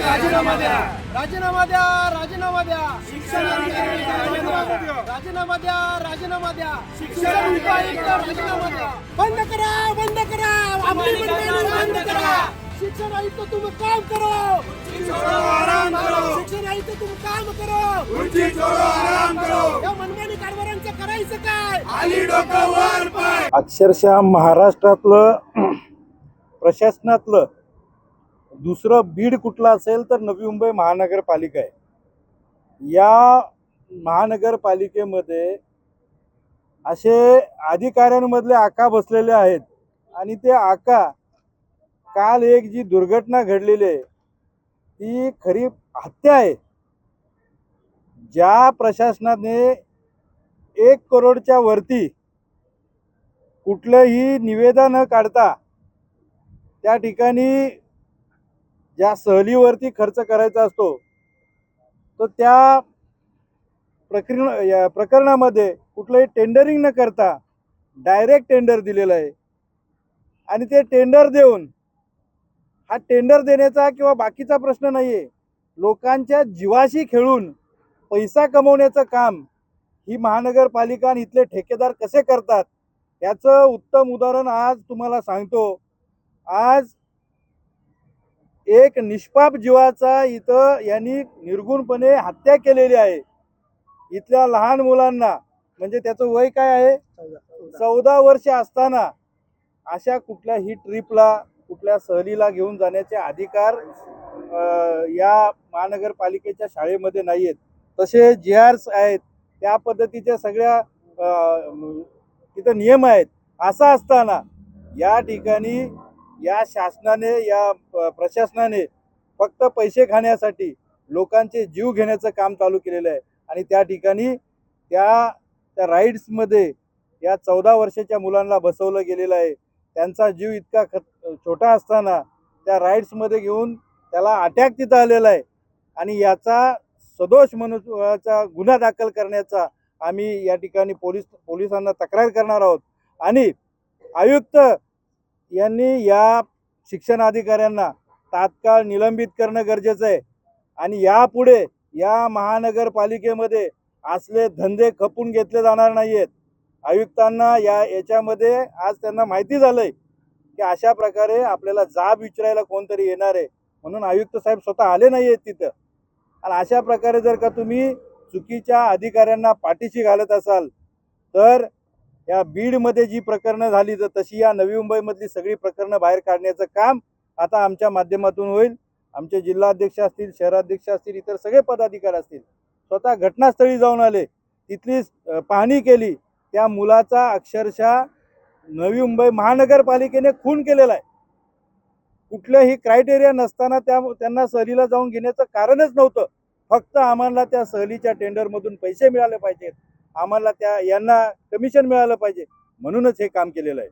राजीनामा द्या. राजीनामा द्या राजीनामा द्या. शिक्षण अधिकारी राजीनामा द्या राजीनामा द्या. शिक्षण राजीनामा द्या. बंद करा बंद करा. बंद करा. शिक्षण आयुक्त तुम्ही काम करो. छोड़ो आराम करो. शिक्षण आयुक्त तुम्ही काम करो. आराम करो. या मनमानी कारभारांचं करायचं काय? आली डोकं वर पाय. अक्षरशः महाराष्ट्रातलं प्रशासनातलं दुसरं बीड कुठलं असेल तर नवी मुंबई महानगरपालिका आहे. या महानगरपालिकेमध्ये असे अधिकाऱ्यांमधले आका बसलेले आहेत आणि ते आका काल एक जी दुर्घटना घडलेली आहे ती खरी हत्या आहे. ज्या प्रशासनाने एक करोडच्या वरती कुठलंही निवेदन न काढता त्या ठिकाणी ज्या सहलीवरती खर्च करायचा असतो तर त्या प्रकरण या प्रकरणामध्ये कुठलंही टेंडरिंग न करता डायरेक्ट टेंडर दिलेलं आहे. आणि ते टेंडर देऊन हा टेंडर देण्याचा किंवा बाकीचा प्रश्न नाही आहे लोकांच्या जीवाशी खेळून पैसा कमवण्याचं काम ही महानगरपालिका आणि इथले ठेकेदार कसे करतात याचं उत्तम उदाहरण आज तुम्हाला सांगतो. आज एक निष्पाप जीवाचा इथं यांनी निर्गुणपणे हत्या केलेली आहे. इथल्या लहान मुलांना म्हणजे त्याचं वय काय आहे? चौदा वर्ष असताना अशा कुठल्याही ट्रिपला कुठल्या सहलीला घेऊन जाण्याचे अधिकार या महानगरपालिकेच्या शाळेमध्ये नाही आहेत तसे जे आर्स आहेत त्या पद्धतीच्या सगळ्या तिथं नियम आहेत. असा असताना या ठिकाणी या शासनाने या प्रशासनाने फक्त पैसे खाण्यासाठी लोकांचे जीव घेण्याचं काम चालू केलेलं आहे. आणि त्या ठिकाणी त्या त्या राईड्समध्ये या चौदा वर्षाच्या मुलांना बसवलं गेलेलं आहे. त्यांचा जीव इतका खत छोटा असताना त्या राईड्समध्ये घेऊन त्याला अटॅक तिथं आलेला आहे. आणि याचा सदोष मनुष्याचा गुन्हा दाखल करण्याचा आम्ही या ठिकाणी पोलीस पोलिसांना तक्रार करणार आहोत. आणि आयुक्त यांनी या शिक्षण अधिकाऱ्यांना तात्काळ निलंबित करणं गरजेचं आहे. आणि यापुढे या महानगरपालिकेमध्ये असले धंदे खपून घेतले जाणार नाही आहेत आयुक्तांना या याच्यामध्ये आज त्यांना माहिती झालं आहे की अशा प्रकारे आपल्याला जाब विचारायला कोणतरी येणार आहे. म्हणून आयुक्त साहेब स्वतः आले नाही आहेत तिथं. आणि अशा प्रकारे जर का तुम्ही चुकीच्या अधिकाऱ्यांना पाठीशी घालत असाल तर या बीडमध्ये जी प्रकरणं झाली तर तशी या नवी मुंबईमधली सगळी प्रकरणं बाहेर काढण्याचं काम आता आमच्या माध्यमातून होईल. आमचे जिल्हाध्यक्ष असतील शहराध्यक्ष असतील इतर सगळे पदाधिकारी असतील स्वतः घटनास्थळी जाऊन आले तिथली पाहणी केली. त्या मुलाचा अक्षरशः नवी मुंबई महानगरपालिकेने खून केलेला आहे. कुठल्याही क्रायटेरिया नसताना त्या त्यांना सहलीला जाऊन घेण्याचं कारणच नव्हतं. फक्त आम्हाला त्या सहलीच्या टेंडरमधून पैसे मिळाले पाहिजेत. आम्हाला त्या यांना कमिशन मिळालं पाहिजे. म्हणूनच हे काम केलेलं आहे.